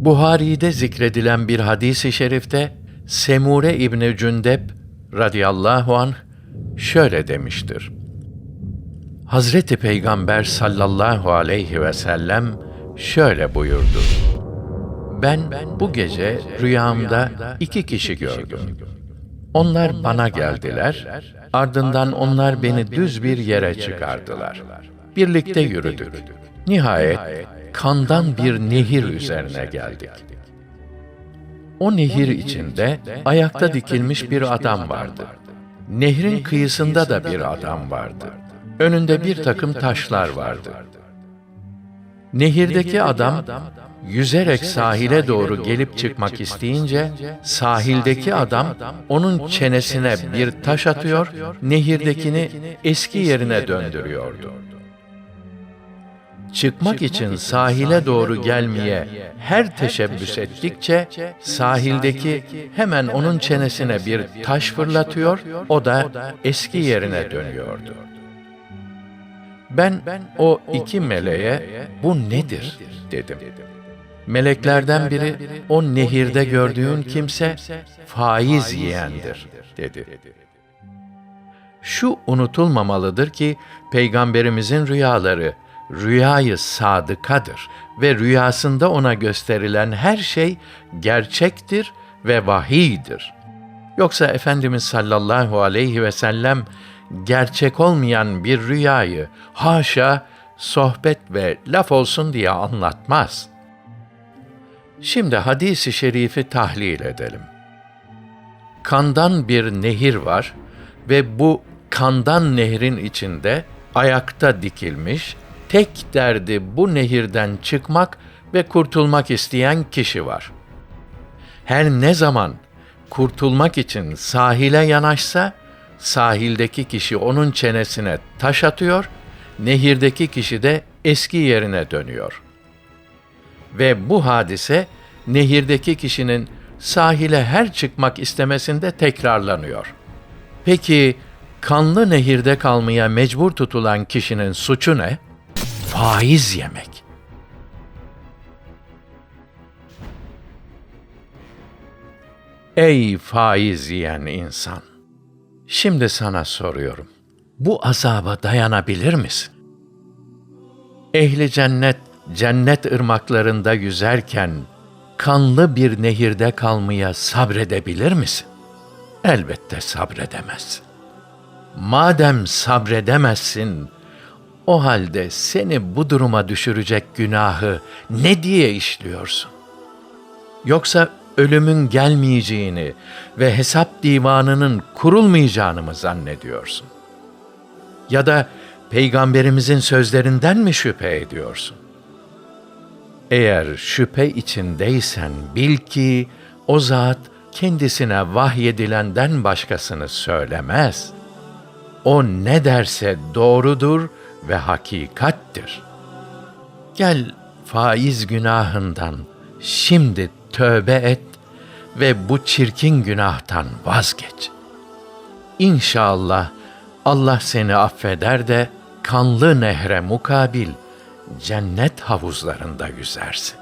Buhari'de zikredilen bir hadis-i şerifte Semure İbni Cündep radıyallahu anh şöyle demiştir. Hazreti Peygamber sallallahu aleyhi ve sellem şöyle buyurdu. Ben bu gece rüyamda iki kişi gördüm. Onlar bana geldiler, ardından onlar beni düz bir yere çıkardılar. Birlikte yürüdük. Nihayet kandan bir nehir üzerine geldik. O nehir içinde ayakta dikilmiş bir adam vardı. Nehrin kıyısında da bir adam vardı. Önünde bir takım taşlar vardı. Nehirdeki adam yüzerek sahile doğru gelip çıkmak isteyince sahildeki adam onun çenesine bir taş atıyor, nehirdekini eski yerine döndürüyordu. Çıkmak için sahile doğru gelmeye her teşebbüs ettikçe sahildeki hemen onun çenesine bir taş fırlatıyor, o da eski yerine dönüyordu. Ben o iki meleğe bu nedir dedim. Meleklerden biri o nehirde gördüğün kimse faiz yiyendir dedi. Şu unutulmamalıdır ki peygamberimizin rüyaları rüyayı sadıkadır ve rüyasında ona gösterilen her şey gerçektir ve vahiydir. Yoksa Efendimiz sallallahu aleyhi ve sellem gerçek olmayan bir rüyayı haşa sohbet ve laf olsun diye anlatmaz. Şimdi hadisi şerifi tahlil edelim. Kandan bir nehir var ve bu kandan nehrin içinde ayakta dikilmiş, tek derdi bu nehirden çıkmak ve kurtulmak isteyen kişi var. Her ne zaman kurtulmak için sahile yanaşsa, sahildeki kişi onun çenesine taş atıyor, nehirdeki kişi de eski yerine dönüyor. Ve bu hadise nehirdeki kişinin sahile her çıkmak istemesinde tekrarlanıyor. Peki kanlı nehirde kalmaya mecbur tutulan kişinin suçu ne? Faiz yemek. Ey faiz yiyen insan! Şimdi sana soruyorum. Bu azaba dayanabilir misin? Ehli cennet cennet ırmaklarında yüzerken kanlı bir nehirde kalmaya sabredebilir misin? Elbette sabredemezsin. Madem sabredemezsin, o halde seni bu duruma düşürecek günahı ne diye işliyorsun? Yoksa ölümün gelmeyeceğini ve hesap divanının kurulmayacağını mı zannediyorsun? Ya da peygamberimizin sözlerinden mi şüphe ediyorsun? Eğer şüphe içindeysen bil ki o zat kendisine vahyedilenden başkasını söylemez. O ne derse doğrudur ve hakikattir. Gel faiz günahından şimdi tövbe et ve bu çirkin günahtan vazgeç. İnşallah Allah seni affeder de kanlı nehre mukabil cennet havuzlarında yüzersin.